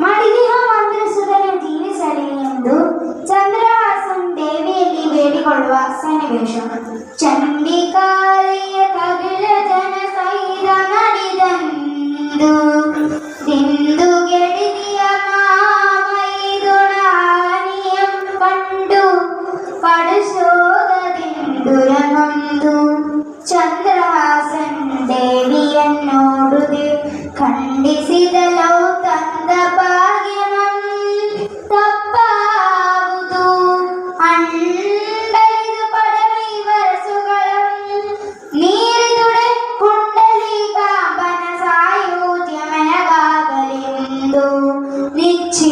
ಮಾಡಿದೀಹ ಮಂತ್ರಿಸುವುದನ್ನು ಜೀವಿಸಲಿ ಎಂದು ಚಂದ್ರಹಾಸನ್ ದೇವಿಯಲ್ಲಿ ಬೇಡಿಕೊಳ್ಳುವ ಸನ್ನಿವೇಶ ಚಂಡಿಕಾಲಯ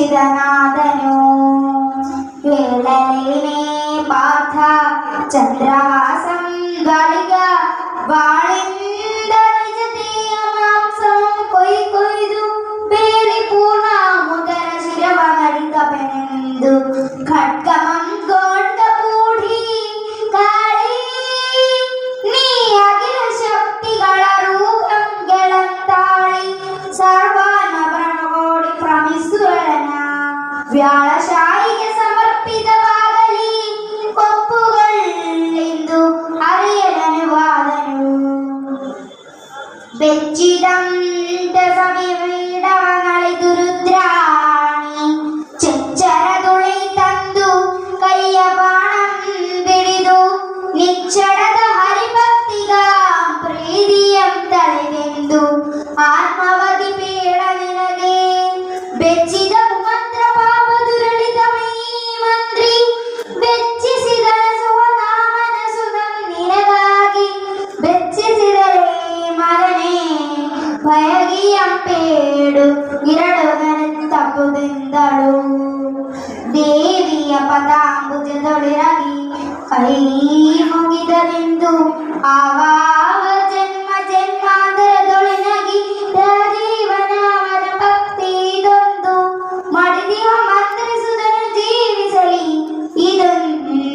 ನಿಶ್ಚಿತನಾದನು ಹೇಳಲೇನೇ ಪಾಠ ಚಂದ್ರಹಾಸಂ ಗಳಿಗ ಬಾಳಿಂದ ನಿಜತೆಯ ಮಾಂಸಂ ಕೊಯ್ ಕೊಯ್ದು ಬೇಲಿ ಪೂರ್ಣ ಮುದರ ಶಿರವ ನಡಿಕವೆನೆಂದು ಖಡ್ಗಮಂ ಗೊಂಡ ಬೆಚ್ಚಿದ ಮಂತ್ರ ಪಾಪ ಮೈ ಮಂತ್ರಿ. ಬೆಚ್ಚಿಸಿದ ಸುವನಾಮನ ಸುಧಂ ನಿನಗಾಗಿ. ಬೆಚ್ಚಿಸಿದರೆ ಮಗನೇ ಬಯಗಿಯಂಪೇಡು ಇರಡು ತಪ್ಪುದೆಂದಳು. ದೇವಿಯ ಪದಾಂಬುಜದೊಳಿರಗಿ ಕೈ ಮುಗಿದನೆಂದು ಆವಾವ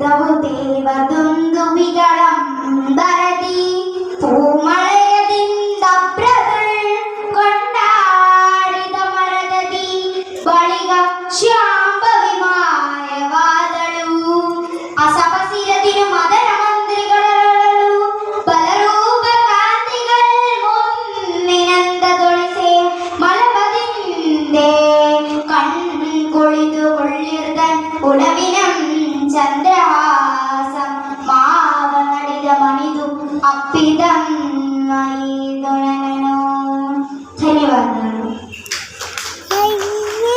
वृंदावन देवा അപ്പിതം